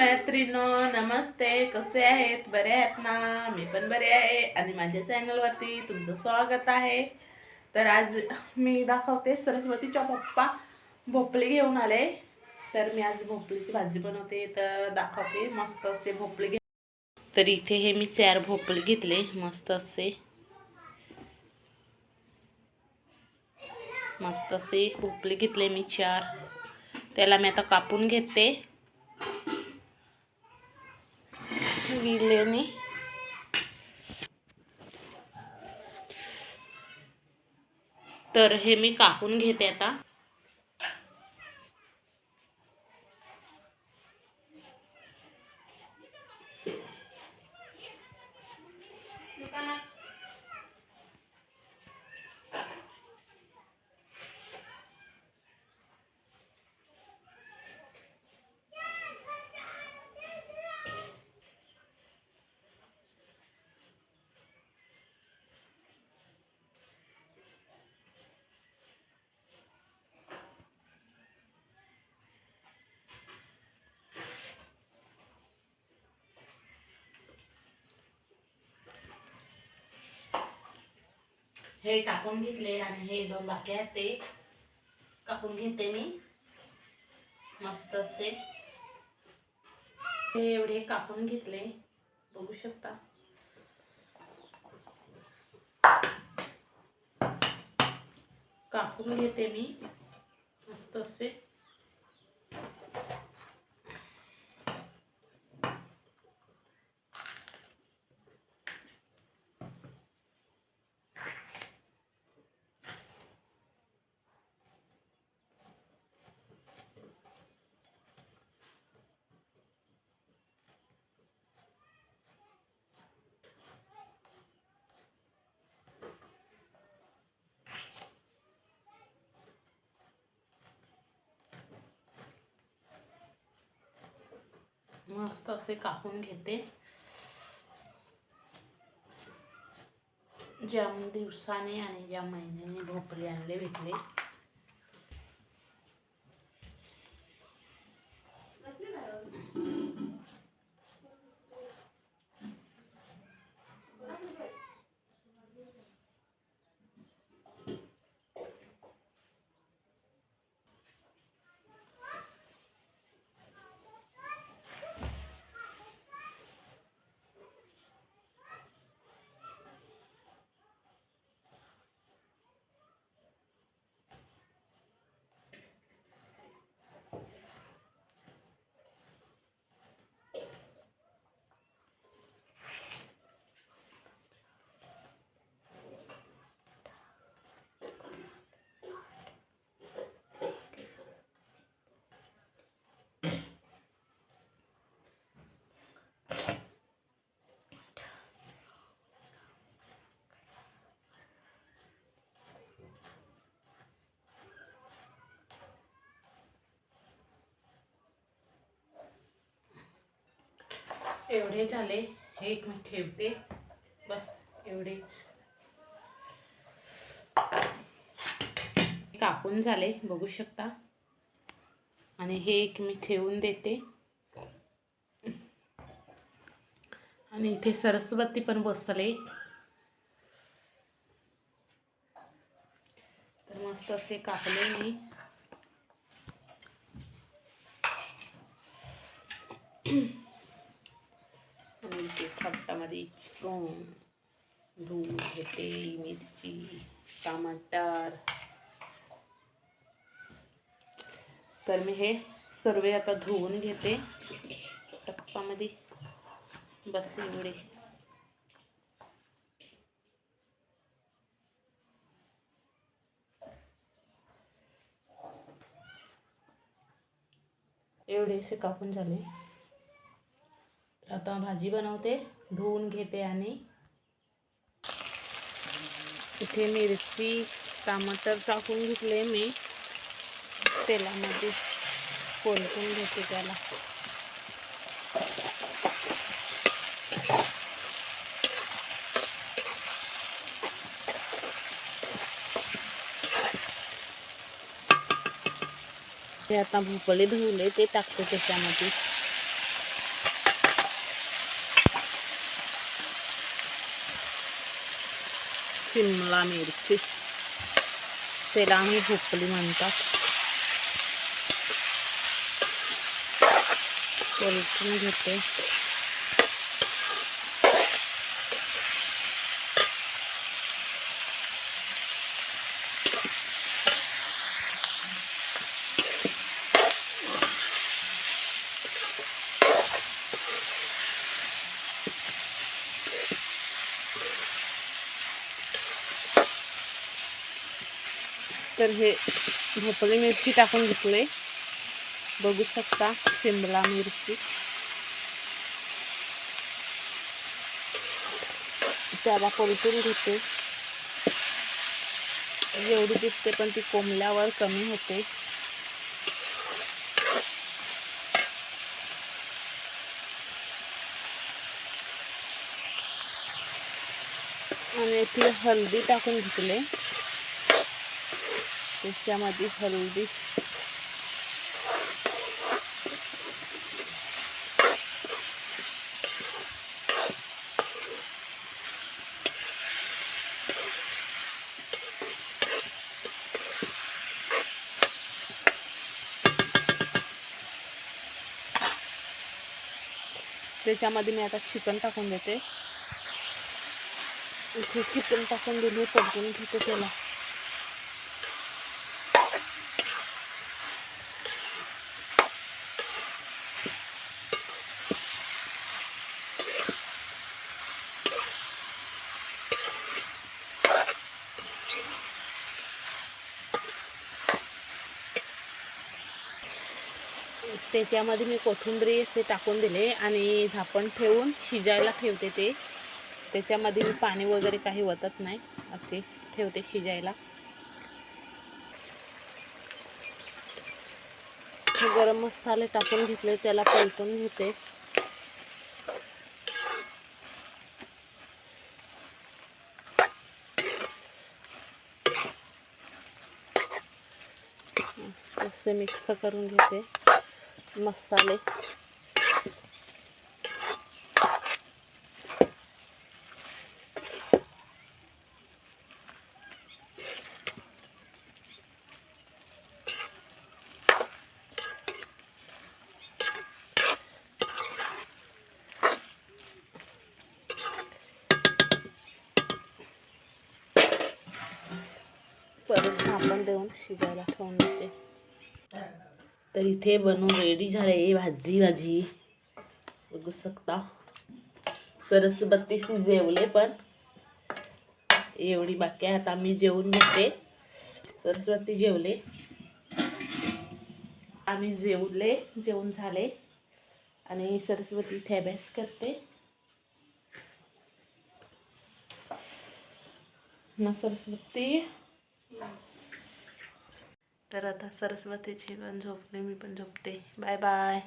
मैत्रिणो नमस्ते. कसे आहेत? बरे आहेत ना? मी पण बरे आहे. आणि माझ्या चॅनलवरती तुमचं स्वागत आहे. तर आज मी दाखवते सरस्वतीच्या पप्पा भोपळे घेऊन आले. तर मी आज भोपळीची भाजी बनवते. तर दाखवते मस्त असे भोपळे घे तर इथे हे मी चार भोपळे घेतले मस्त असे. मस्त असे भोपळे घेतले मी चार. त्याला मी आता कापून घेते. विलेने तर हे मी कापून घेते आता. हे कापून घेतले आणि हे दोन बाकी आहेत ते. कापून घेते मी. मस्त असे. हे एवढे कापून घेतले. बघू शकता. कापून घेते मी. मस्त असे. मस्त असे कापून घेते. ज्या दिवसाने आणि ज्या महिन्याने भोपळे आणले भेटले एवढे झाले. हे एक मी ठेवते. बस एवढेच. कापून झाले बघू शकता. आणि हे एक मी ठेवून देते. आणि इथे सरस्वती पण बसले. तर मस्त असे कापले मी. खट्टामध्ये चिकन दूध घेते मिरची टमाटर तर मी हे सर्व आता घेते टप्पामध्ये बस एवढे एवढेसे कापून झाले. आता भाजी बनवते. धुवून घेते आणि इथे मिरची टमाटर टाकून घेतले मी. तेलामध्ये कोलकून घेते त्याला. ते आता भोपळे धुवले ते टाकते त्याच्यामध्ये. शिमला मिरची त्याला आम्ही भोपली म्हणतात परतून घेते तर हे भोपळी मिरची टाकून घेतले बघू शकता शिमला मिरची. त्याला परतून घेते. एवढी दिसते पण ती कोंबल्यावर कमी होते. आणि ती हळदी टाकून घेतले त्याच्यामध्ये हळदी. त्याच्यामध्ये मी आता चिकन टाकून देते. इथे चिकन टाकून दिली परतून घेते त्याला. त्याच्यामध्ये मी कोथिंबरी असे टाकून दिले आणि झाकण ठेवून शिजायला ठेवते ते. त्याच्यामध्ये मी पाणी वगैरे काही वतत नाही असे ठेवते शिजायला. गरम मसाले टाकून घेतले त्याला पलटून घेते. असे मिक्स करून घेते. मसाले परत झाकण देऊन शिजायला ठेवून देते तर इथे बनवून रेडी झाले भाजी माझी बघू शकता. सरस्वतीशी जेवले पण. एवढी बाकी आहे. आता मी जेवून घेते. सरस्वती जेवले. आम्ही जेवले जेवून झाले. आणि सरस्वती इथे अभ्यास करते. ना सरस्वती तर आता सरस्वतीची पण झोपले मी पण झोपते. Bye bye.